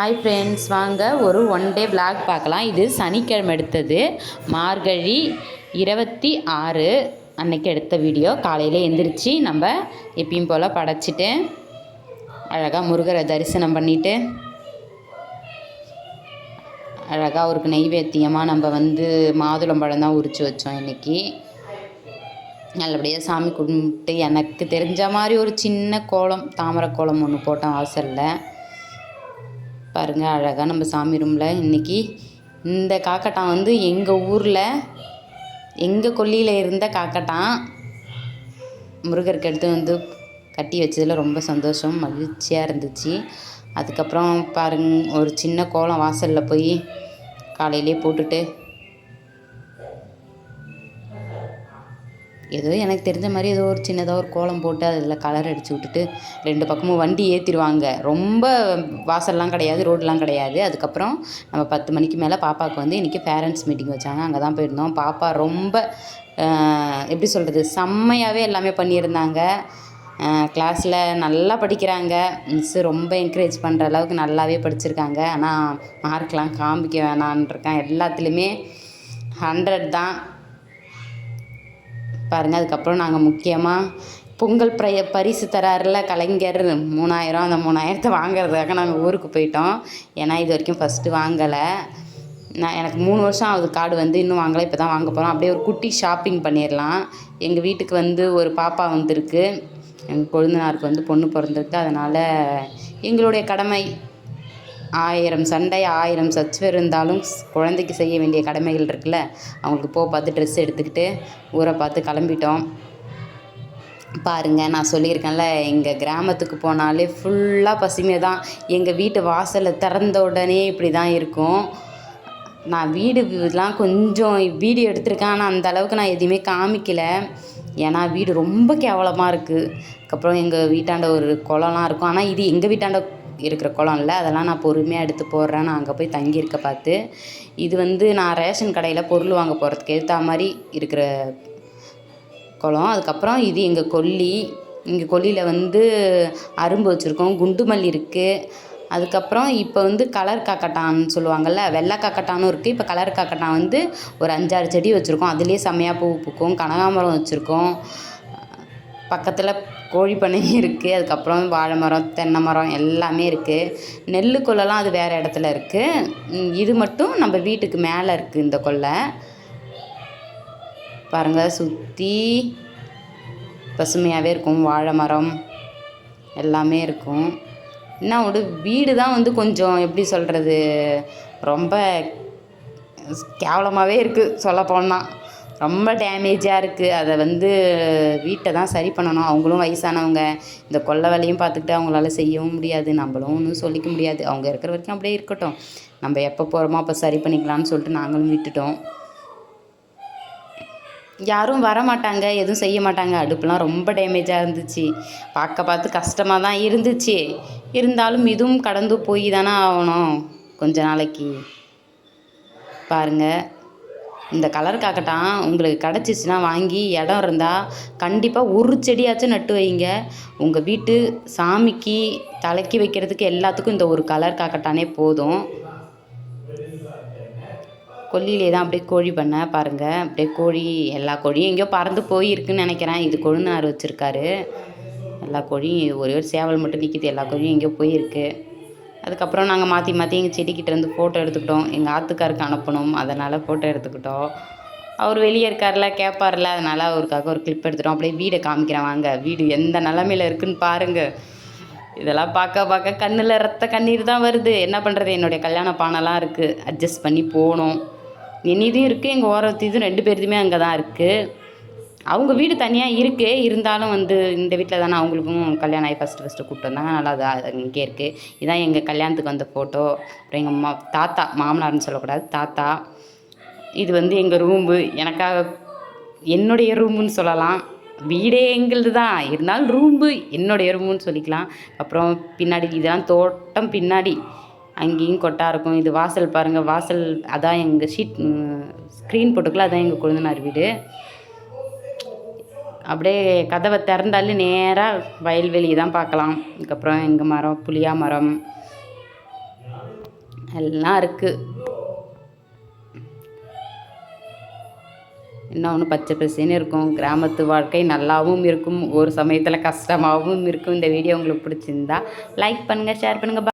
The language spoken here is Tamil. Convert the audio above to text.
ஹாய் ஃப்ரெண்ட்ஸ் வாங்க ஒரு ஒன் டே விளாக் பார்க்கலாம். இது சனிக்கிழமை எடுத்தது மார்கழி இருபத்தி ஆறு அன்னைக்கு எடுத்த வீடியோ காலையில் எந்திரிச்சு நம்ம எப்பயும் போல் படைச்சிட்டு அழகாக முருகரை தரிசனம் பண்ணிவிட்டு அழகாக அவருக்கு நெய்வேத்தியமாக நம்ம வந்து மாதுளம்பழம் தான் உரித்து வச்சோம் இன்றைக்கி நல்லபடியாக சாமி கும்பிட்டு எனக்கு தெரிஞ்ச மாதிரி ஒரு சின்ன கோலம் தாமரை கோலம் ஒன்று போட்டோம் வாசலில் பாருங்கள் அழகாக நம்ம சாமி ரூமில் இன்றைக்கி இந்த காக்கட்டான் வந்து எங்கள் ஊரில் எங்கள் கொல்லியில் இருந்த காக்கட்டான் முருகருக்கு எடுத்து வந்து கட்டி வச்சதில் ரொம்ப சந்தோஷம் மகிழ்ச்சியாக இருந்துச்சு. அதுக்கப்புறம் பாருங்க ஒரு சின்ன கோலம் வாசலில் போய் காலையிலே போட்டுட்டு ஏதோ எனக்கு தெரிஞ்ச மாதிரி ஏதோ ஒரு சின்னதாக ஒரு கோலம் போட்டு அதில் கலர் அடித்து விட்டுட்டு ரெண்டு பக்கமும் வண்டி ஏற்றிடுவாங்க ரொம்ப வாசல்லாம் கிடையாது ரோடெலாம் கிடையாது. அதுக்கப்புறம் நம்ம பத்து மணிக்கு மேலே பாப்பாவுக்கு வந்து இன்றைக்கி பேரண்ட்ஸ் மீட்டிங் வச்சாங்க. அங்கே தான் போயிருந்தோம். பாப்பா ரொம்ப எப்படி சொல்கிறது செம்மையாகவே எல்லாமே பண்ணியிருந்தாங்க. கிளாஸில் நல்லா படிக்கிறாங்க. மிஸ்ஸு ரொம்ப என்கரேஜ் பண்ணுற அளவுக்கு நல்லாவே படிச்சிருக்காங்க. ஆனால் மார்க்லாம் காமிக்க வேணான்ருக்கேன் எல்லாத்துலேயுமே ஹண்ட்ரட் தான். பாருங்கள் அதுக்கப்புறம் நாங்கள் முக்கியமாக பொங்கல் ப்ரைய பரிசு தராருல கலைஞர் மூணாயிரம் அந்த மூணாயிரத்தை வாங்குறதுக்காக நாங்கள் ஊருக்கு போயிட்டோம். ஏன்னா இது வரைக்கும் ஃபஸ்ட்டு வாங்கலை. நான் எனக்கு மூணு வருஷம் ஆகுது கார்டு வந்து இன்னும் வாங்கலை இப்போ தான் வாங்க போகிறோம் அப்படியே ஒரு குட்டி ஷாப்பிங் பண்ணிடலாம் எங்கள் வீட்டுக்கு வந்து ஒரு பாப்பா வந்திருக்கு. எங்கள் கொழுந்தனாருக்கு வந்து பொண்ணு பிறந்திருக்கு. அதனால் எங்களுடைய கடமை ஆயிரம் சண்டை ஆயிரம் சச்சு இருந்தாலும் குழந்தைக்கு செய்ய வேண்டிய கடமைகள் இருக்குல்ல? அவங்களுக்கு போ பார்த்து ட்ரெஸ் எடுத்துக்கிட்டு ஊரை பார்த்து கிளம்பிட்டோம். பாருங்கள் நான் சொல்லியிருக்கேன்ல எங்கள் கிராமத்துக்கு போனாலே ஃபுல்லாக பசுமை தான். எங்கள் வீட்டு வாசலை திறந்த உடனே இப்படி தான் இருக்கும். நான் வீடு இதெல்லாம் கொஞ்சம் வீடியோ எடுத்திருக்கேன் ஆனால் அந்த அளவுக்கு நான் எதுவுமே காமிக்கலை. ஏன்னா வீடு ரொம்ப கேவலமாக இருக்குது அதுக்கப்புறம் எங்கள் வீட்டாண்ட ஒரு குளம்லாம் இருக்கும். ஆனால் இது எங்கள் வீட்டாண்ட இருக்கிற குளம்ல அதெல்லாம் நான் பொறுமையாக எடுத்து போடுறேன். நான் அங்கே போய் தங்கியிருக்க பார்த்து. இது வந்து நான் ரேஷன் கடையில் பொருள் வாங்க போகிறதுக்கு ஏற்ற மாதிரி இருக்கிற குளம். அதுக்கப்புறம் இது எங்கள் கொல்லி. எங்கள் கொல்லியில் வந்து அரும்பு வச்சுருக்கோம். குண்டு மல்லி இருக்குது அதுக்கப்புறம் இப்போ வந்து கலர் காக்கட்டான்னு சொல்லுவாங்கள்ல வெள்ளை காக்கட்டானும் இருக்குது இப்போ கலர் காக்கட்டான் வந்து ஒரு அஞ்சாறு செடி வச்சுருக்கோம். அதுலேயே செம்மையாக பூ பூக்கும். கனகாமரம் வச்சுருக்கோம். பக்கத்தில் கோழி பண்ணையும் இருக்குது அதுக்கப்புறம் வாழை மரம் தென்னை மரம் எல்லாமே இருக்குது நெல் கொல்லைலாம் அது வேறு இடத்துல இருக்குது இது மட்டும் நம்ம வீட்டுக்கு மேலே இருக்குது இந்த கொல்லை பாருங்கள் சுற்றி பசுமையாகவே இருக்கும். வாழை மரம் எல்லாமே இருக்கும். என்ன ஒரு வீடு தான் வந்து கொஞ்சம் எப்படி சொல்கிறது ரொம்ப கேவலமாகவே இருக்குது சொல்லப்போனால் ரொம்ப டேமேஜாக இருக்குது அதை வந்து வீட்டை தான் சரி பண்ணணும். அவங்களும் வயசானவங்க. இந்த கொள்ளை வேலையும் பார்த்துக்கிட்டு அவங்களால செய்யவும் முடியாது. நம்மளும் ஒன்றும் சொல்லிக்க முடியாது. அவங்க இருக்கிற வரைக்கும் அப்படியே இருக்கட்டும். நம்ம எப்போ போகிறோமோ அப்போ சரி பண்ணிக்கலாம்னு சொல்லிட்டு நாங்களும் விட்டுட்டோம். யாரும் வர மாட்டாங்க. எதுவும் செய்ய மாட்டாங்க. அடுப்புலாம் ரொம்ப டேமேஜாக இருந்துச்சு. பார்க்க பார்த்து கஷ்டமாக தான் இருந்துச்சு. இருந்தாலும் இதுவும் கடந்து போய் தானே ஆகணும். கொஞ்ச நாளைக்கு. பாருங்க. இந்த கலர் காக்கட்டான். உங்களுக்கு கிடச்சிச்சின்னா வாங்கி இடம் இருந்தால் கண்டிப்பாக ஒரு செடியாச்சும் நட்டு வைங்க. உங்கள் வீட்டு சாமிக்கு தலைக்கு வைக்கிறதுக்கு எல்லாத்துக்கும் இந்த ஒரு கலர் காக்கட்டானே போதும். கொல்லியிலே தான் அப்படியே கோழி பண்ண பாருங்கள் அப்படியே கோழி எல்லா கோழியும் எங்கேயோ பறந்து போயிருக்குன்னு நினைக்கிறேன். இது கொழுந்தனார் வச்சுருக்காரு. எல்லா கோழியும் ஒரே ஒரு சேவல் மட்டும் நிற்கிது எல்லா கோழியும் எங்கேயோ போயிருக்கு. அதுக்கப்புறம் நாங்கள் மாற்றி மாற்றி எங்கள் செடிக்கிட்ட இருந்து ஃபோட்டோ எடுத்துக்கிட்டோம். எங்கள் ஆத்துக்காருக்கு அனுப்பணும். அதனால் ஃபோட்டோ எடுத்துக்கிட்டோம். அவர் வெளியே இருக்கார்ல கேட்பார்ல அதனால் அவருக்காக ஒரு கிளிப் எடுத்துட்டோம். அப்படியே வீடை காமிக்கிறேன் வாங்க. வீடு எந்த நிலமையில இருக்குன்னு பாருங்கள் இதெல்லாம் பார்க்க பார்க்க கண்ணில் ரத்த கண்ணீர் தான் வருது. என்ன பண்ணுறது என்னுடைய கல்யாண பானைலாம் இருக்குது அட்ஜஸ்ட் பண்ணி போகணும். என்னிதும் இருக்குது எங்கள் ஓரத்து இதுவும் ரெண்டு பேருதுமே அங்கே தான் இருக்குது அவங்க வீடு தனியாக இருக்குது இருந்தாலும் வந்து இந்த வீட்டில் தானே அவங்களுக்கும் கல்யாணம் ஆகி ஃபஸ்ட்டு ஃபஸ்ட்டு கூப்பிட்டு வந்தாங்க. நல்லா அது இங்கே இருக்குது இதான் எங்கள் கல்யாணத்துக்கு வந்த ஃபோட்டோ அப்புறம் எங்கள் அம்மா தாத்தா மாமனார்னு சொல்லக்கூடாது. தாத்தா இது வந்து எங்கள் ரூம்பு எனக்காக என்னுடைய ரூமுன்னு சொல்லலாம். வீடே எங்களுது தான். இருந்தாலும் ரூம்பு என்னுடைய ரூமுன்னு சொல்லிக்கலாம். அப்புறம் பின்னாடி இதெல்லாம் தோட்டம் பின்னாடி. அங்கேயும் கொட்டா இருக்கும். இது வாசல் பாருங்கள் வாசல் அதான் எங்கள் ஷீட் ஸ்க்ரீன் போட்டுக்கலாம் அதான் எங்கள் கொழுந்தனார் வீடு. அப்படியே கதவை திறந்தாலே நேராக வயல்வெளி தான் பார்க்கலாம். அதுக்கப்புறம் எங்கள் மரம் புளியா மரம் எல்லாம் இருக்குது என்ன ஒன்று பச்சை பசேன்னு இருக்கும். கிராமத்து வாழ்க்கை நல்லாவும் இருக்கும். ஒரு சமயத்தில் கஷ்டமாகவும் இருக்கும். இந்த வீடியோ உங்களுக்கு பிடிச்சிருந்தா லைக் பண்ணுங்கள் ஷேர் பண்ணுங்கள்